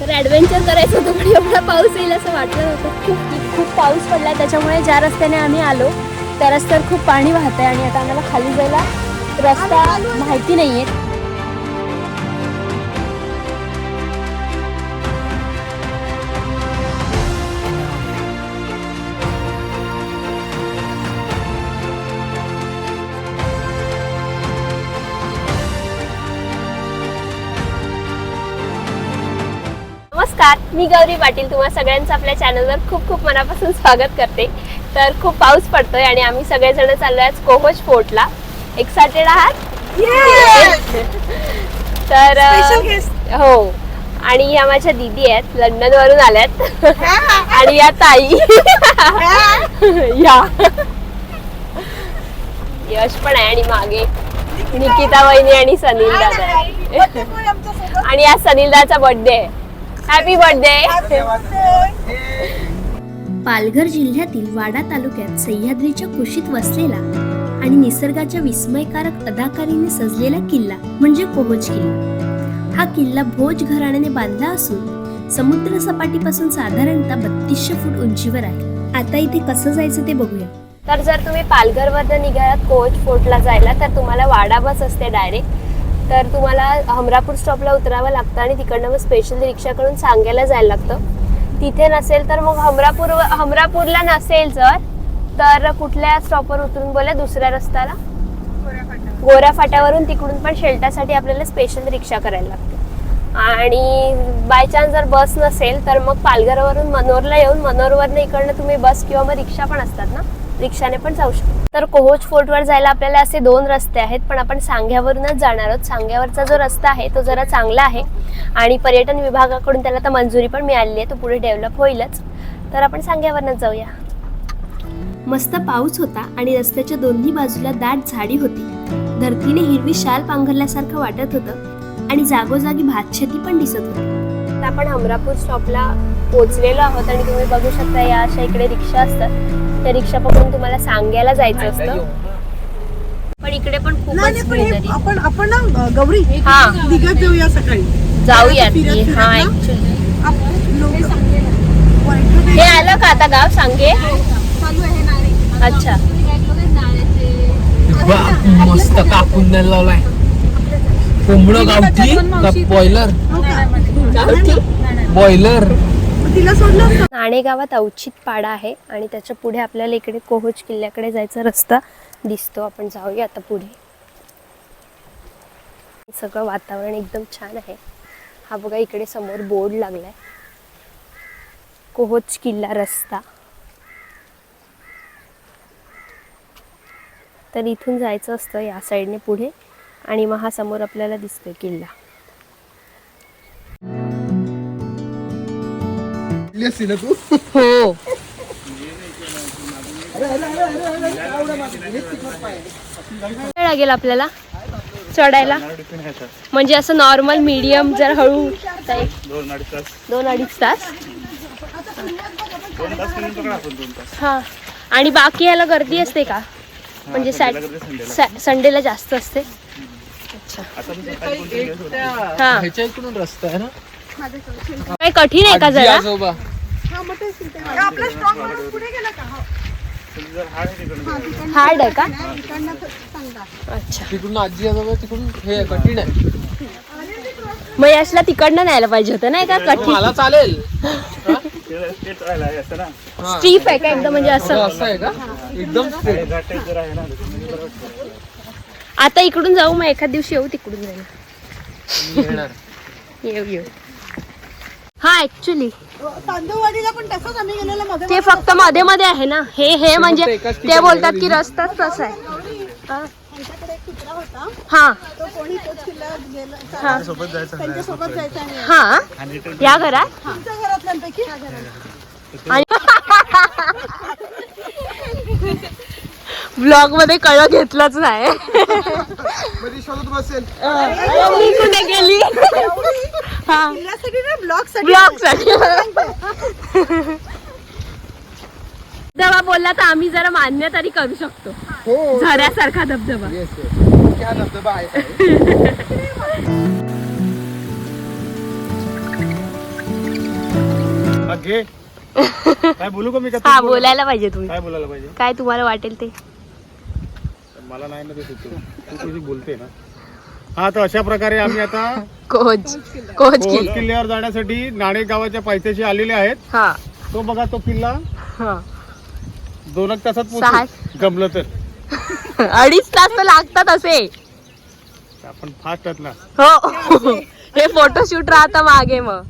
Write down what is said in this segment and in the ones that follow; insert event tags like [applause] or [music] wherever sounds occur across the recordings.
तर ॲडव्हेंचर करायचं होतं पण एवढा पाऊस येईल असं वाटलं नव्हतं खूप खूप पाऊस पडला त्याच्यामुळे ज्या रस्त्याने आम्ही आलो त्या रस्त्यावर खूप पाणी वाहत आहे आणि आता आम्हाला खाली जायला रस्ता माहिती नाही आहे मी गौरी पाटील तुम्हा सगळ्यांचं आपल्या चॅनलवर खूप खूप मनापासून स्वागत करते. तर खूप पाऊस पडतोय आणि आम्ही सगळेजण चाललो आज कोहोज फोर्टला. एक्सायटेड आहात? [laughs] तर हो. आणि या माझ्या दिदी आहेत लंडन वरून आल्यात आणि या ताई. या. यश पण आहे आणि मागे निकिता वहिनी आणि सनील दादा आहे. आणि आज सनीलदाचा बर्थडे आहे. हॅपी बर्थडे पालघर जिल्ह्यातील वाडा तालुक्यात सह्याद्रीच्या कुशीत वसलेला आणि निसर्गाच्या विस्मयकारक अदाकारीने सजलेला किल्ला म्हणजे कोहोज किल्ला. हा किल्ला भोज घराण्याने बांधला असून समुद्र सपाटीपासून साधारणतः बत्तीसशे फूट उंचीवर आहे. आता इथे कसं जायचं ते बघूया. तर जर तुम्ही पालघरवरनं निघालात कोच फोर्टला जायला तर तुम्हाला वाडा बस असते डायरेक्ट तर तुम्हाला हमरापूर स्टॉपला उतरावं लागतं आणि तिकडनं मग स्पेशल रिक्षाकडून सांगायला जायला लागतं. तिथे नसेल तर मग हमरापूर हमरापूरला नसेल जर तर कुठल्या स्टॉपवर उतरून बोला? दुसऱ्या रस्त्याला? गोऱ्या फाट्यावरून तिकडून पण शेल्टासाठी आपल्याला स्पेशल रिक्षा करायला लागते. आणि बाय चान्स जर बस नसेल तर मग पालघरवरून मनोरला येऊन मनोरवरनं इकडनं तुम्ही बस किंवा मग रिक्षा पण असतात ना? रिक्षाने पण जाऊ शकतो. तर कोहोज फोर्टवर जायला आपल्याला असे दोन रस्ते आहेत पण आपण सांग्यावरूनच जाणार आहोत. सांग्यावरचा जो रस्ता आहे तो जरा चांगला आहे. आणि पर्यटन विभागाकडून त्याला तर मंजुरी पण मिळाली आहे तो पुढे डेव्हलप होईलच. तर आपण सांग्यावरनच जाऊया. मस्त पाऊस होता आणि रस्त्याच्या दोन्ही बाजूला दाट झाडी होती. धरतीने हिरवी शाल पांघरल्यासारखं वाटत होतं आणि जागोजागी भातशेती पण दिसत होती. आपण हमरापूर स्टॉपला पोहोचलेलो आहोत आणि तुम्ही बघू शकता या अशा इकडे रिक्षा असतात. त्या रिक्षा पकडून तुम्हाला सांग्याला जायचं असतं. पण इकडे पण खूपच हे greenery. आपण आपण ना गौरी हा. निघत जाऊया सकाळी. फिरत हा. ऍक्च्युली हे आलं का आता गाव? सांगे. अच्छा. मस्त कापून लावलाय कोंबडं गावठी बॉयलर हो? बॉयलर तिला सोडलं नाणेगावात अवचित पाडा आहे आणि त्याच्या पुढे आपल्याला इकडे कोहोज किल्ल्याकडे जायचा रस्ता दिसतो. आपण जाऊया आता पुढे. सगळं वातावरण एकदम छान आहे. हा बघा इकडे समोर बोर्ड लागलाय. कोहोज किल्ला रस्ता. तर इथून जायचं असतं या साईडने पुढे आणि मग हा समोर आपल्याला दिसतोय किल्ला. तू? हो. वेळ लागेल आपल्याला? चढायला? म्हणजे असं नॉर्मल मीडियम जर हळू दोन अडीच तास. हा. आणि बाकी याला गर्दी असते का? म्हणजे सॅट संडेला जास्त असते. अच्छा. हा. रस्ता आहे ना? कठीण आहे का जरा? आजोबा. हा, मग तेच तिथे. आपला strong माणूस पुढे गेला का? हो. हा, तिकडनं- हार्ड आहे का. अच्छा. तिकडून आजी आजोबा तिकडून हे कठीण आहे. मग यशला तिकडनं न्यायला पाहिजे होतं नाही का? कठीण. मला चालेल. स्टीप आहे का एकदम? म्हणजे असं असं आहे का? एकदम straight. आता इकडून जाऊ मग एखाद दिवशी येऊ तिकडून येणार. येऊ येऊ. हा ऍक्च्युली तांदूळवाडीला पण तसंच आम्ही गेलेलो मध्ये ते फक्त मध्ये मध्ये आहे ना. हे हे म्हणजे ते बोलतात की रस्ताच तसा आहे. हा. आमच्याकडे एक कुत्रा होता. हा. तो कोणी तोच किल्ल्यावर गेला हा. त्यांच्यासोबत जायचं आणि हा या घरात? तुमच्या घरातल्यांपैकी? आणि ब्लॉगमध्ये कळ घेतलंच नाही. बसेल. मी कुठे गेली? हा. किल्ल्यासाठी ना ब्लॉकसाठी ब्लॉगसाठी धबधबा [laughs] बोलला तर आम्ही जरा मान्य तरी करू शकतो. हो. झऱ्यासारखा धबधबा. [laughs] येस क्या धबधबा आहे घे [laughs] काय बोलू का मी हा बोल? बोलायला पाहिजे तुम्ही. काय बोलायला पाहिजे? काय तुम्हाला वाटेल ते? मला नाही ना ते सुचत. तू तुझी बोलते ना. हा तर अशा प्रकारे आम्ही आता [laughs] कोच. कोच कोहोज किल्ल्यावर जाण्यासाठी नाणे गावाच्या पायथ्याशी आलेले आहेत. हा. तो बघा तो किल्ला हा. दोन एक तासात सहा. पोहोचू जमलं तर. [laughs] अडीच तास तर लागतात असे. आपण फास्ट आहात ना. हो. [laughs] हे फोटोशूट राहतं मागे मग.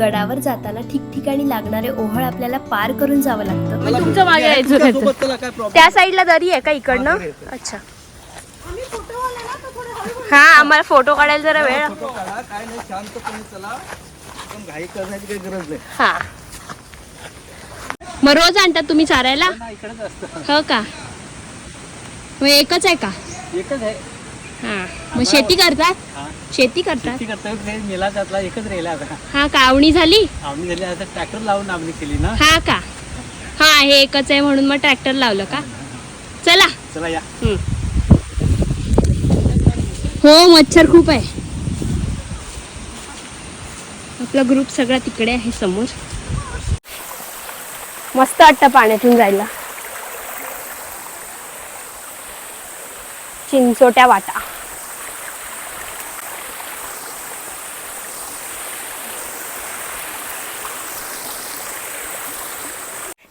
गडावर जाताना ठिकठिकाणी लागणारे ओहळ आपल्याला पार करून जावं लागतं. तुमचं मागे यायचं. त्या साईडला दरी आहे का इकडनं? अच्छा. हा आम्हाला फोटो काढायला जरा वेळ. हा. मग रोज आणतात तुम्ही चारायला? हो का? मग एकच आहे का? एकच आहे. हा. मग शेती करतात? शेती करतात? करता मेला त्यातला एकच राहिला आता. हा का? आवणी झाली? आम्ही झाली आता ट्रॅक्टर लावून आम्ही केली ना. हा का? हा हे एकच आहे म्हणून मग ट्रॅक्टर लावलं का? चला. चला या. हम्म. हो मच्छर खूप आहे. आपला ग्रुप सगळा तिकडे आहे समोर. मस्त वाटतं पाण्यातून जायला. चिंचोट्या वाटा.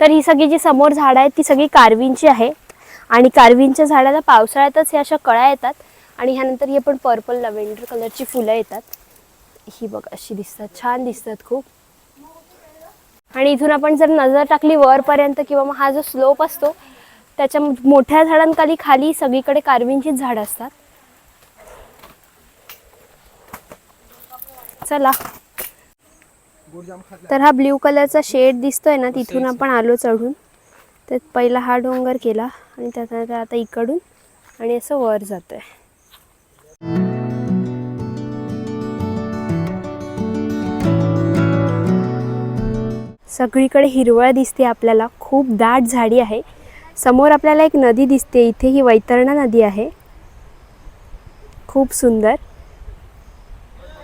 तर ही सगळी जी समोर झाडं आहेत ती सगळी कारवींची आहे. आणि कारवींच्या झाडाला पावसाळ्यातच ह्या अशा कळ्या येतात आणि ह्यानंतर हे पण पर्पल लव्हेंडर कलरची फुलं येतात. ही बघ अशी दिसतात छान दिसतात खूप. आणि इथून आपण जर नजर टाकली वरपर्यंत किंवा मग हा जो स्लोप असतो त्याच्या मोठ्या झाडांखाली खाली सगळीकडे कारवींचीच झाडं असतात. चला. तर हा ब्ल्यू कलरचा शेड दिसतोय ना तिथून आपण आलो चढून. तर पहिला हा डोंगर केला आणि त्याच्यानंतर आता इकडून आणि असं वर जातोय. सगळीकडे हिरवळ दिसते आपल्याला. खूप दाट झाडी आहे. समोर आपल्याला एक नदी दिसते. इथे ही वैतरणा नदी आहे. खूप सुंदर.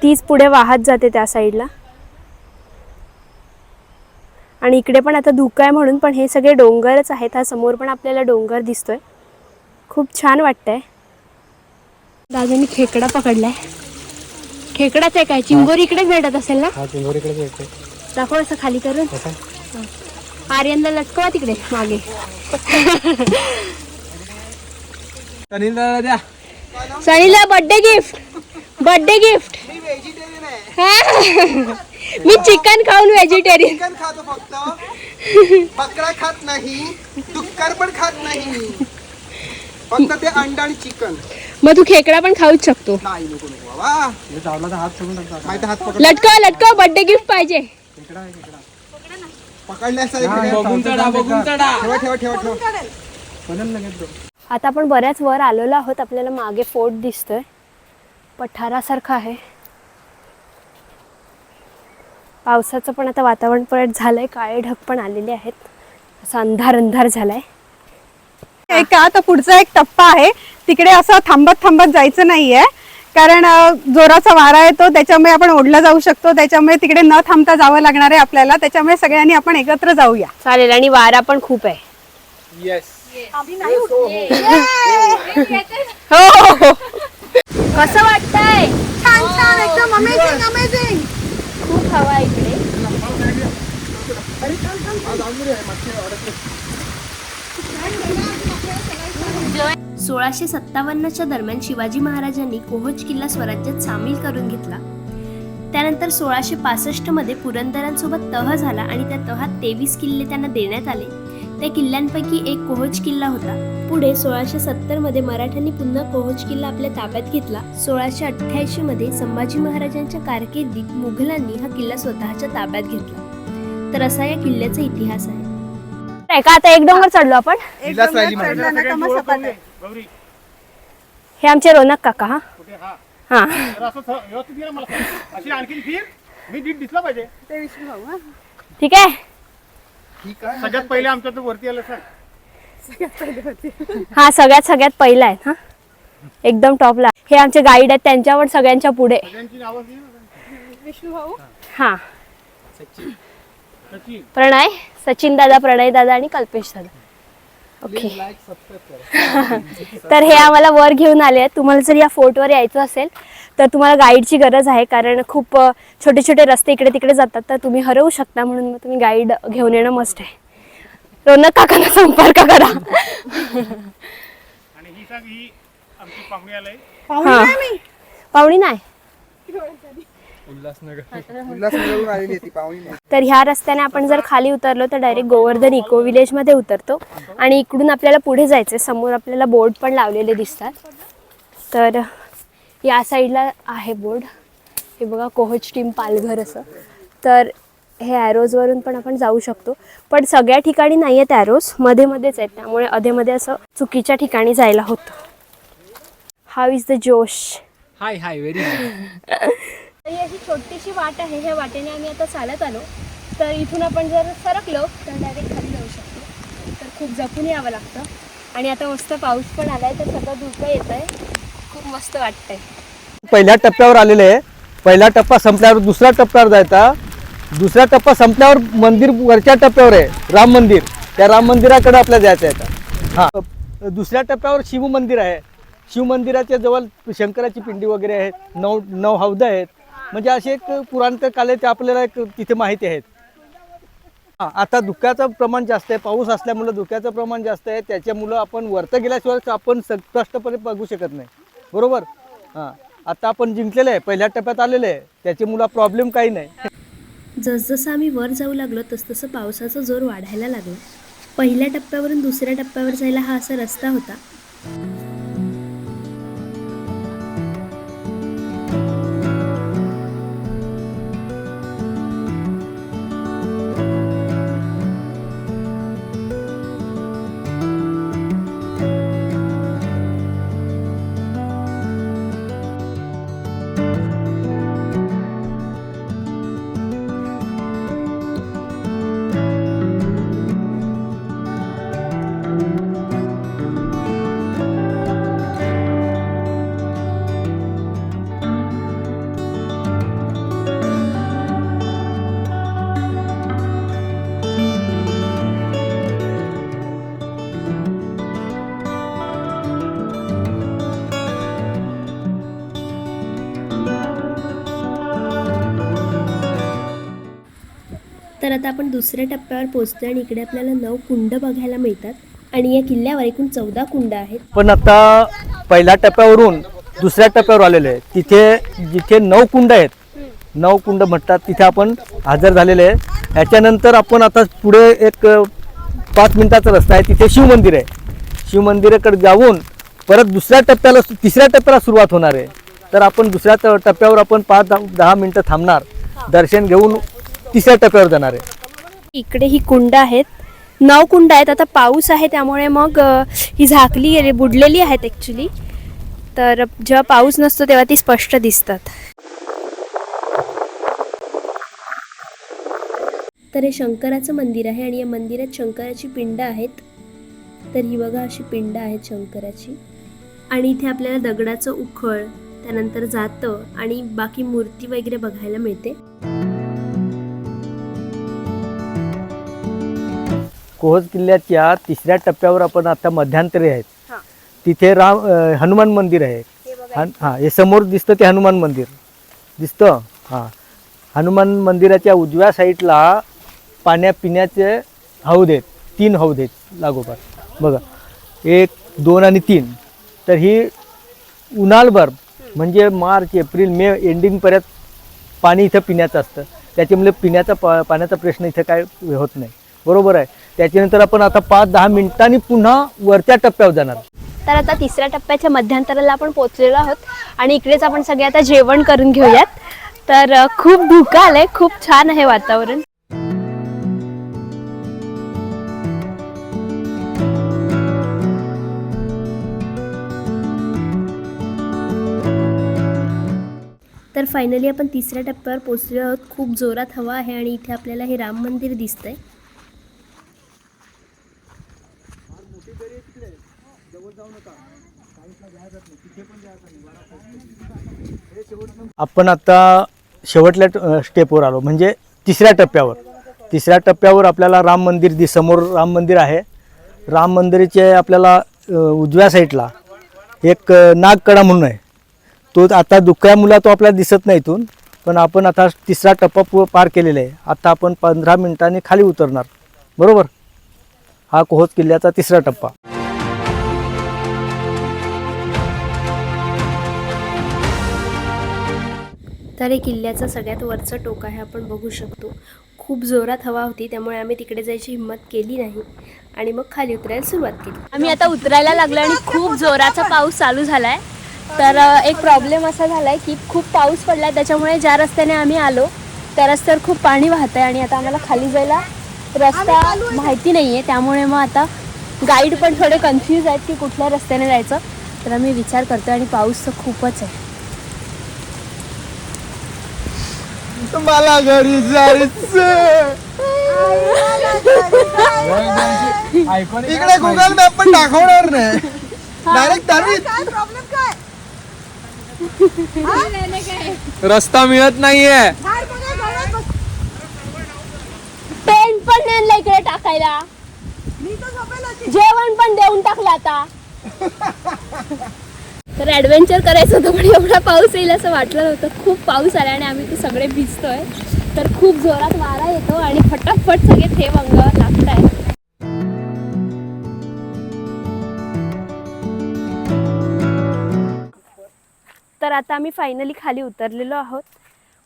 तीच पुढे वाहत जाते त्या साईडला. आणि इकडे पण आता धुकं आहे म्हणून पण हे सगळे डोंगरच आहेत. हा समोर पण आपल्याला डोंगर दिसतोय. खूप छान वाटतंय. दादा मी खेकडा पकडलाय. खेकडाच आहे काय? चिंबोरी इकडेच भेटत असेल ना? हा दाखव असं खाली करून. आर्यनला लटकवा तिकडे मागे. द्या. सनीला बर्थडे गिफ्ट बर्थडे गिफ्ट मी चिकन खाऊन व्हेजिटेरियन चिकन खातो फक्त. बकरा खात नाही डुक्कर पण खात नाही. फक्त ते अंडा आणि चिकन. मग तू खेकडा पण खाऊच शकतो. नाही नको बाबा. हात लटकव लटकव बर्थडे गिफ्ट पाहिजे. पकडण्यासाठी बघून चढा आता आपण बऱ्याच वर आलेलो आहोत. आपल्याला मागे फोर्ट दिसतोय. पठारासारखं आहे. पावसाचं पण आता वातावरण परत झालंय. काळे ढग पण आलेले आहेत. असा अंधार अंधार झालाय. एक आता पुढचा एक टप्पा आहे. तिकडे असं थांबत थांबत जायचं नाहीये. कारण जोराचा वारा येतो त्याच्यामुळे आपण ओढला जाऊ शकतो त्याच्यामुळे तिकडे न थांबता जावं लागणार आहे आपल्याला त्याच्यामुळे सगळ्यांनी आपण एकत्र जाऊया. चालेल आणि वारा पण खूप आहे. येस हो हो, हो. कसं वाटतंय? छान छान एकदम अमेझिंग अमेझिंग खूप हवा आहे इकडे. सोळाशे सत्तावन्नच्या दरम्यान शिवाजी महाराजांनी कोहोज किल्ला स्वराज्यात सामील करून घेतला. त्यानंतर सोळाशे पासष्टमध्ये पुरंदरांसोबत तह झाला आणि त्या तहात तेवीस किल्ले त्यांना देण्यात आले. त्या किल्ल्यांपैकी एक कोहोज किल्ला होता. पुढे सोळाशे सत्तरमध्ये मराठ्यांनी पुन्हा कोहोज किल्ला आपल्या ताब्यात घेतला. सोळाशे अठ्ठ्याऐंशी मध्ये संभाजी महाराजांच्या कारकिर्दीत मुघलांनी हा किल्ला स्वतःच्या ताब्यात घेतला. तर असा या किल्ल्याचा इतिहास आहे. का आता एक डोंगर चढलो आपण? गौरी. हे आमचे रोनक काका हा? कुठे? हा. हा. तर असं थ- व्यवस्थित ये ना मला. सांग. अशी आणखी फिर. मी नीट दिसला पाहिजे. ते विष्णू भाऊ हा. ठीक आहे. सगळ्यात पहिले आमच्या तर वरती आलं सांग. हा सगळ्यात सगळ्यात पहिला आहे हा? एकदम टॉपला हे आमचे गाईड आहेत त्यांच्यावर सगळ्यांच्या पुढे. सगळ्यांची नावं घे ना. विष्णू भाऊ. हा. प्रणय सचिन दादा प्रणय दादा आणि कल्पेश दादा. ओके [laughs] तर हे आम्हाला वर घेऊन आले आहेत. तुम्हाला जर या फोर्टवर यायचं असेल तर तुम्हाला गाईडची गरज आहे. कारण खूप छोटे छोटे रस्ते इकडे तिकडे जातात. तर तुम्ही हरवू शकता म्हणून मग तुम्ही गाईड घेऊन येणं मस्ट आहे. रोनक काकांना संपर्क करा. आणि ही सांग ही आमची पाहुणी आलंय. हा. पाहुणी नाही उल्हासनगरहून आलेली आहे ती पाहुणी नाही. तर ह्या रस्त्याने आपण जर खाली उतरलो तर डायरेक्ट गोवर्धन इको विलेजमध्ये उतरतो. आणि इकडून आपल्याला पुढे जायचं समोर आपल्याला बोर्ड पण लावलेले दिसतात. तर या साईडला आहे बोर्ड हे बघा कोहच टीम पालघर असं. तर हे ॲरोजवरून पण आपण जाऊ शकतो. पण सगळ्या ठिकाणी नाही आहेत ॲरोजमध्ये मध्येच आहेत. त्यामुळे अधेमध्ये असं चुकीच्या ठिकाणी जायला होतं. हाव इज द जोश? हाय हाय व्हेरी छोटीशी वाट आहे ह्या वाटेने आम्ही आता चालत आलो. तर इथून आपण जर सरकलो तर डायरेक्ट खाली जाऊ शकतो. तर खूप जपून यावं लागतं. आणि आता मस्त पाऊस पण आलाय तर सगळं धुकं येत आहे खूप मस्त वाटतंय. पहिल्या टप्प्यावर आलेले आहे. पहिला टप्पा संपल्यावर दुसऱ्या टप्प्यावर जायचा. दुसरा टप्पा संपल्यावर मंदिर वरच्या टप्प्यावर आहे. राम मंदिर. त्या राम मंदिराकडे आपल्याला जायचं आहे आता. हां. दुसऱ्या टप्प्यावर शिव मंदिर आहे. शिव मंदिराच्या जवळ शंकराची पिंडी वगैरे आहे नऊ नऊ हौद आहेत. म्हणजे असे एक पुराणकाले ते आपल्याला एक तिथे माहिती आहेत. आता धुक्याचं प्रमाण जास्त आहे. पाऊस असल्यामुळं धुक्याचं प्रमाण जास्त आहे. त्याच्यामुळं आपण वरतं गेल्याशिवाय आपण स्पष्टपणे बघू शकत नाही. बरोबर? हां आता आपण जिंकलेलं आहे. पहिल्या टप्प्यात आलेलं आहे. त्याच्यामुळं प्रॉब्लेम काही नाही. जसजसं आम्ही वर जाऊ लागलो तसतसं पावसाचा जोर वाढायला लागला. पहिल्या टप्प्यावरून दुसऱ्या टप्प्यावर जायला हा असा रस्ता होता. तर आता आपण दुसऱ्या टप्प्यावर पोहोचतो आणि इकडे आपल्याला नऊ कुंड बघायला मिळतात. आणि या किल्ल्यावर एकूण चौदा कुंड आहेत. पण आता पहिल्या टप्प्यावरून दुसऱ्या टप्प्यावर आलेले आहे तिथे जिथे नऊ कुंड आहेत नऊ कुंड म्हणतात तिथे आपण हजर झालेले आहे ह्याच्यानंतर आपण आता पुढे एक पाच मिनिटाचा रस्ता आहे. तिथे शिवमंदिर आहे. शिवमंदिराकडे जाऊन परत दुसऱ्या टप्प्याला तिसऱ्या टप्प्याला सुरुवात होणार आहे. तर आपण दुसऱ्या टप्प्यावर आपण पाच दहा दहा मिनटं थांबणार. दर्शन घेऊन तिसऱ्या टप्प्यावर जाणार आहे. इकडे ही कुंड आहेत. नऊ कुंड आहेत. आता पाऊस आहे त्यामुळे मग अ, ही झाकली गेली बुडलेली आहेत ॲक्च्युली तर जेव्हा पाऊस नसतो तेव्हा ती स्पष्ट दिसतात. तर हे शंकराचं मंदिर आहे आणि या मंदिरात शंकराची पिंड आहेत. तर ही बघा अशी पिंड आहेत शंकराची. आणि इथे आपल्याला दगडाचं उखळ त्यानंतर जातं आणि बाकी मूर्ती वगैरे बघायला मिळते. कोहज किल्ल्याच्या तिसऱ्या टप्प्यावर आपण आता मध्यांतरी आहेत. तिथे राम हनुमान मंदिर आहे. हन हां हे समोर दिसतं ते हनुमान मंदिर. दिसतं? हां. हनुमान मंदिराच्या उजव्या साईडला पाण्या पिण्याचे हौद आहेत. तीन हौद आहेत लागोपाठ. बघा. एक दोन आणि तीन. तर ही उन्हाळभर म्हणजे मार्च एप्रिल मे एंडिंगपर्यंत पाणी इथं पिण्याचं असतं. त्याच्यामुळे पिण्याचा पा पाण्याचा प्रश्न इथं काय होत नाही. बरोबर आहे? त्याच्यानंतर आपण आता पाच दहा मिनिटांनी पुन्हा वरच्या टप्प्यावर जाणार. तर आता तिसऱ्या टप्प्याच्या मध्यांतराला आपण पोहोचलेलो आहोत आणि इकडेच आपण सगळे आता जेवण करून घेऊयात. तर खूप धुकं आलंय खूप छान आहे वातावरण. तर फायनली आपण तिसऱ्या टप्प्यावर पोहोचलेलो आहोत. खूप जोरात हवा आहे आणि इथे आपल्याला हे राम मंदिर दिसतंय. आपण आता शेवटल्या स्टेपवर आलो. म्हणजे तिसऱ्या टप्प्यावर. तिसऱ्या टप्प्यावर आपल्याला राम मंदिर दि समोर राम मंदिर आहे. राम मंदिराचे आपल्याला उजव्या साईडला एक नागकडा म्हणून आहे. तो आता दुखऱ्या मुला तो आपल्याला दिसत नाही इथून. पण आपण आता तिसरा टप्पा पार केलेला आहे. आता आपण पंधरा मिनिटांनी खाली उतरणार. बरोबर? हा कोहोज किल्ल्याचा तिसरा टप्पा. तर हे किल्ल्याचं सगळ्यात वरचं टोक आहे आपण बघू शकतो. खूप जोरात हवा होती त्यामुळे आम्ही तिकडे जायची हिंमत केली नाही आणि मग खाली उतरायला सुरुवात केली. आम्ही आता उतरायला लागलो आणि खूप जोराचा पाऊस चालू झाला आहे तर एक प्रॉब्लेम असा झाला आहे की खूप पाऊस पडलाय त्याच्यामुळे ज्या रस्त्याने आम्ही आलो त्या रस्त्यावर खूप पाणी वाहत आहे आणि आता आम्हाला खाली जायला रस्ता माहिती नाही आहे त्यामुळे मग आता गाईड पण थोडे कन्फ्यूज आहेत की कुठल्या रस्त्याने जायचं. तर आम्ही विचार करतो आणि पाऊस तर खूपच आहे. मला घरी जायचं इकडे गुगल मॅप पण दाखवणार नाही. डायरेक्ट दहावीत रस्ता मिळत नाहीये. पेन पण नाही आणलं इकडे टाकायला. जेवण पण देऊन टाकलं आता. [laughs] तर ॲडव्हेंचर करायचं होतं पण एवढा पाऊस येईल असं वाटलं नव्हतं. खूप पाऊस आला आणि आम्ही ते सगळे भिजतोय. तर खूप जोरात वारा येतो आणि फटाफट सगळे थेंब अंगावर लागत आहे तर आता आम्ही फायनली खाली उतरलेलो आहोत.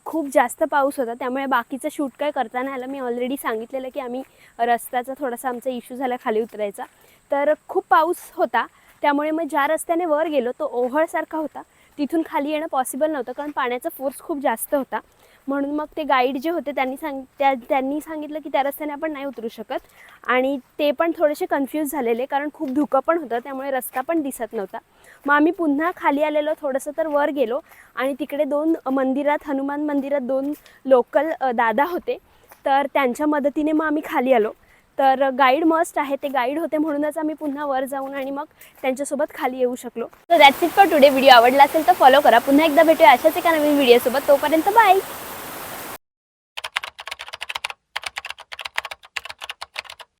खूप जास्त पाऊस होता त्यामुळे बाकीचं शूट काय करता नाही आलं मी ऑलरेडी सांगितलेलं की आम्ही रस्त्याचा थोडासा आमचा इश्यू झाला खाली उतरायचा. तर खूप पाऊस होता त्यामुळे मग ज्या रस्त्याने वर गेलो तो ओहळसारखा होता. तिथून खाली येणं पॉसिबल नव्हतं कारण पाण्याचा फोर्स खूप जास्त होता. म्हणून मग ते गाईड जे होते त्यांनी सांग त्या त्यांनी सांगितलं की त्या रस्त्याने आपण नाही उतरू शकत. आणि ते पण थोडेसे कन्फ्यूज झालेले कारण खूप धुकं पण होतं त्यामुळे रस्ता पण दिसत नव्हता. मग आम्ही पुन्हा खाली आलेलो थोडंसं तर वर गेलो. आणि तिकडे दोन मंदिरात हनुमान मंदिरात दोन लोकल दादा होते. तर त्यांच्या मदतीने मग आम्ही खाली आलो. तर गाईड मस्ट आहे ते गाईड होते म्हणूनच आम्ही पुन्हा वर जाऊन आणि मग त्यांच्यासोबत खाली येऊ शकलो. तर that's it for today video आवडला असेल तर फॉलो करा. पुन्हा एकदा भेटूया अशाच एका नवीन व्हिडिओसोबत तोपर्यंत बाय